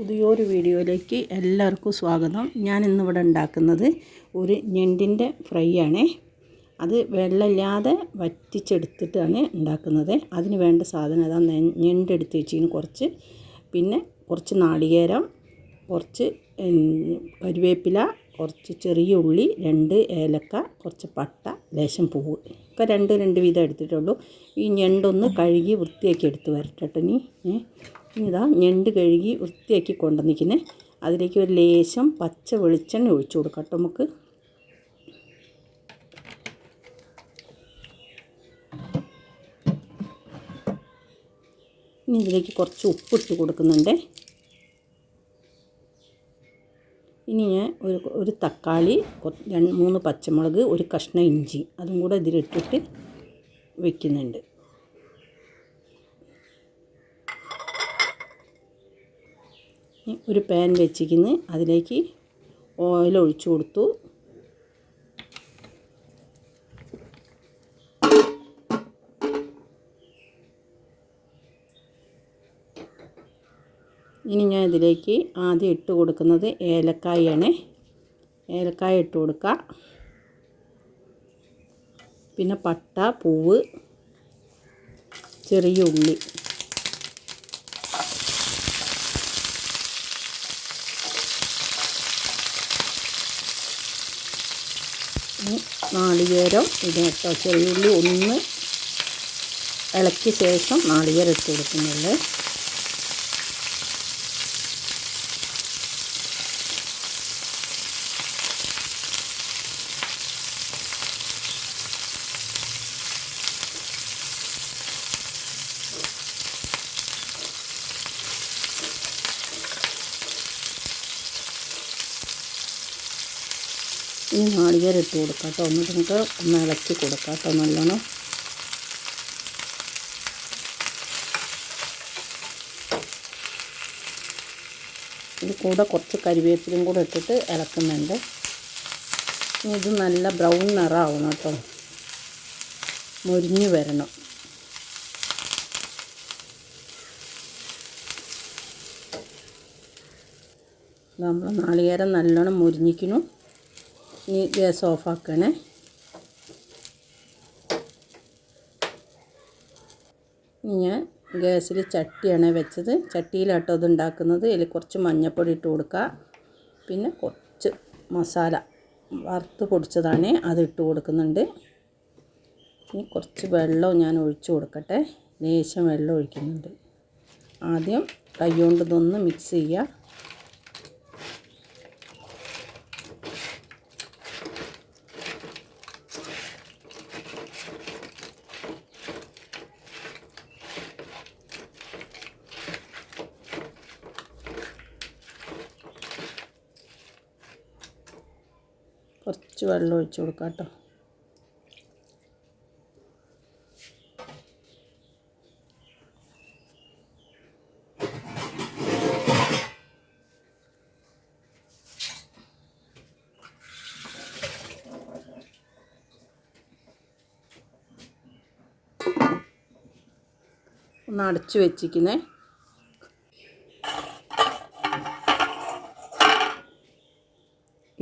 പുതിയൊരു വീഡിയോയിലേക്ക് എല്ലാവർക്കും സ്വാഗതം. ഞാൻ ഇന്നിവിടെ ഉണ്ടാക്കുന്നത് ഒരു ഞണ്ടിന്റെ ഫ്രൈ ആണേ അത് വെള്ളമില്ലാതെ വറ്റിച്ചെടുത്തിട്ടാണ് ഉണ്ടാക്കുന്നത്. അതിന് വേണ്ട സാധനം അതാ നെ- ഞണ്ട് എടുത്ത് വെച്ചിന് കുറച്ച്. പിന്നെ കുറച്ച് നാളികേരം കുറച്ച് കരുവേപ്പില കുറച്ച് ചെറിയ ഉള്ളി രണ്ട് ഏലക്ക കുറച്ച് പട്ട ലേശം പൂവ്. ഒക്കെ രണ്ട് രണ്ട് വീതം എടുത്തിട്ടുള്ളൂ. ഈ ഞണ്ടൊന്ന് കഴുകി വൃത്തിയാക്കി എടുത്ത് വരട്ടെ ഇനി. ഇതാ ഞണ്ട് കഴുകി വൃത്തിയാക്കി കൊണ്ടുവന്നിരിക്കുന്നത് അതിലേക്ക് ഒരു ലേശം പച്ച വെളിച്ചെണ്ണ ഒഴിച്ചു കൊടുക്കാം കേട്ടോ നമുക്ക്. ഇനി ഇതിലേക്ക് കുറച്ച് ഉപ്പിട്ട് കൊടുക്കുന്നുണ്ട്. ഇനി ഞാൻ ഒരു ഒരു തക്കാളി രണ്ട് മൂന്ന് പച്ചമുളക് ഒരു കഷ്ണം ഇഞ്ചി അതും കൂടെ ഇതിലിട്ടിട്ട് വെക്കുന്നുണ്ട്. ഒരു പാൻ വെച്ചിരിക്കുന്നു. അതിലേക്ക് ഓയിൽ ഒഴിച്ചു കൊടുത്തു. ഇനി ഞാൻ ഇതിലേക്ക് ആദ്യം ഇട്ട് കൊടുക്കുന്നത് ഏലക്കായാണ്. ഏലക്കായ ഇട്ട് കൊടുക്കുക പിന്നെ പട്ട പൂവ് ചെറിയ ഉള്ളി ഇനി നാളികേരം ഇത് കേട്ടോ ചെറിയുള്ളി ഒന്ന് ഇളക്കിയ ശേഷം നാളികേരം ഇട്ട് കൊടുക്കുന്നുള്ളൂ. ഈ നാളികേരം ഇട്ട് കൊടുക്കാം കേട്ടോ. എന്നിട്ട് നമുക്ക് ഒന്ന് ഇളക്കി കൊടുക്കാം കേട്ടോ നല്ലോണം. ഇത് കൂടെ കുറച്ച് കരിവേപ്പിലും കൂടെ ഇട്ടിട്ട് ഇളക്കുന്നുണ്ട്. ഇത് നല്ല ബ്രൗൺ നിറമാവണം കേട്ടോ. മുരിഞ്ഞ് വരണം. നമ്മൾ നാളികേരം നല്ലോണം മുരിഞ്ഞിക്കുന്നു ഇനി ഗ്യാസ് ഓഫാക്കണേ. ഇനി ഞാൻ ഗ്യാസിൽ ചട്ടിയാണ് വെച്ചത്. ചട്ടിയിലാട്ടോ ഇത് ഉണ്ടാക്കുന്നത്. അതിൽ കുറച്ച് മഞ്ഞൾപ്പൊടി ഇട്ട് കൊടുക്കുക. പിന്നെ കുറച്ച് മസാല വറുത്ത് പൊടിച്ചതാണ് അത് ഇട്ട് കൊടുക്കുന്നുണ്ട്. ഇനി കുറച്ച് വെള്ളം ഞാൻ ഒഴിച്ച് കൊടുക്കട്ടെ. ലേശം വെള്ളം ഒഴിക്കുന്നുണ്ട്. ആദ്യം കൈ കൊണ്ട് ഇതൊന്ന് മിക്സ് ചെയ്യുക. കുറച്ച് വെള്ളം ഒഴിച്ച് കൊടുക്കാം കേട്ടോ. ഒന്ന് അടച്ചു വെച്ചിരിക്കുന്നേ.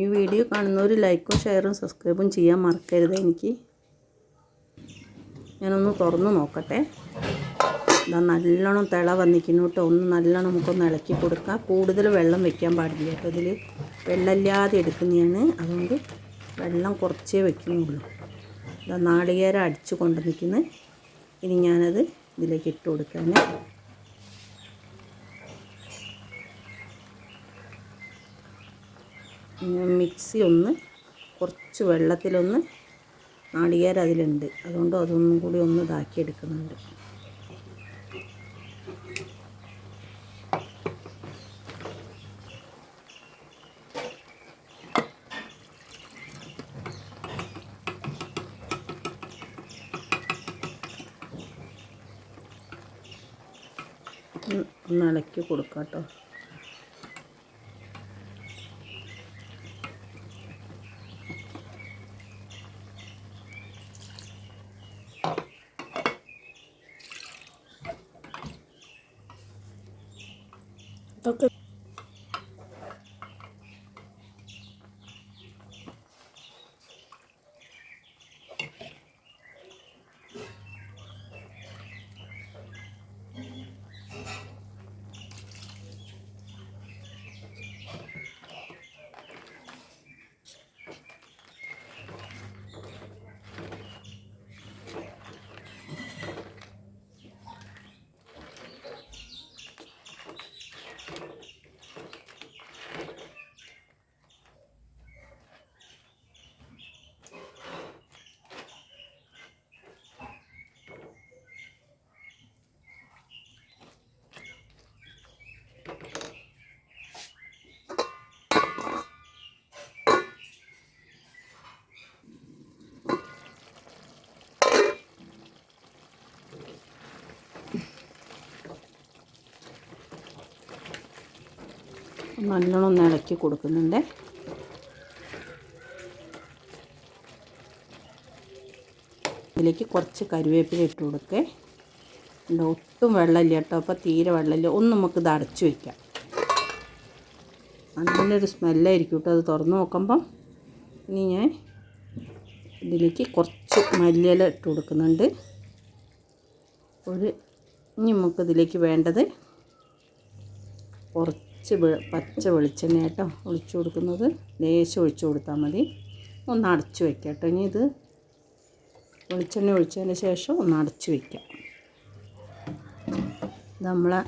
ഈ വീഡിയോ കാണുന്നവർ ലൈക്കും ഷെയറും സബ്സ്ക്രൈബും ചെയ്യാൻ മറക്കരുത് എനിക്ക്. ഞാനൊന്ന് തുറന്ന് നോക്കട്ടെ. ഇതാ നല്ലോണം തിള വന്നിക്കുന്നു കേട്ടോ. ഒന്ന് നല്ലോണം നമുക്കൊന്ന് ഇളക്കി കൊടുക്കാം. കൂടുതൽ വെള്ളം വെക്കാൻ പാടില്ല കേട്ടോ. ഇതിൽ വെള്ളമില്ലാതെ എടുക്കുന്നതാണ്. അതുകൊണ്ട് വെള്ളം കുറച്ചേ വെക്കുന്നുള്ളൂ. ഇതാ നാളികേരം അടിച്ച് കൊണ്ടു നിൽക്കുന്നത് ഇനി ഞാനത് ഇതിലേക്ക് ഇട്ട് കൊടുക്കാൻ മിക്സി ഒന്ന് കുറച്ച് വെള്ളത്തിലൊന്ന് നാളികേര അതിലുണ്ട് അതുകൊണ്ട് അതൊന്നും കൂടി ഒന്ന് ഇതാക്കി എടുക്കുന്നുണ്ട് ഒന്ന് ഇളക്കി കൊടുക്കാം കേട്ടോ ഇതൊക്കെ നല്ലോണം ഒന്ന് ഇളക്കി കൊടുക്കുന്നുണ്ട്. ഇതിലേക്ക് കുറച്ച് കരുവേപ്പില ഇട്ട് കൊടുക്കേ. ഒട്ടും വെള്ളമില്ല കേട്ടോ. അപ്പോൾ തീരെ വെള്ളമില്ല. ഒന്ന് നമുക്ക് അടച്ചു വയ്ക്കാം നല്ലൊരു സ്മെല്ലായിരിക്കും കേട്ടോ അത് തുറന്ന് നോക്കുമ്പം. ഇനി ഞാൻ ഇതിലേക്ക് കുറച്ച് മല്ലിയില ഇട്ട് കൊടുക്കുന്നുണ്ട്. ഒരു ഇനി നമുക്കിതിലേക്ക് വേണ്ടത് കുറച്ച് വെ- പച്ച വെളിച്ചെണ്ണ കേട്ടോ ഒഴിച്ചു കൊടുക്കുന്നത്. ലേശം ഒഴിച്ചു കൊടുത്താൽ മതി. ഒന്ന് അടച്ചു വയ്ക്കാം കേട്ടോ. ഇനി ഇത് വെളിച്ചെണ്ണ ഒഴിച്ചതിന് ശേഷം ഒന്ന് അടച്ചു വയ്ക്കാം നമ്മളെ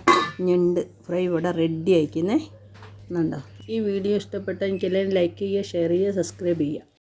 ഞണ്ട് ഫ്രൈ ഇവിടെ റെഡി ആയിക്കുന്നേ. എന്നുണ്ടോ ഈ വീഡിയോ ഇഷ്ടപ്പെട്ടെങ്കിൽ എല്ലാവരും ലൈക്ക് ചെയ്യുക ഷെയർ ചെയ്യുക സബ്സ്ക്രൈബ് ചെയ്യുക.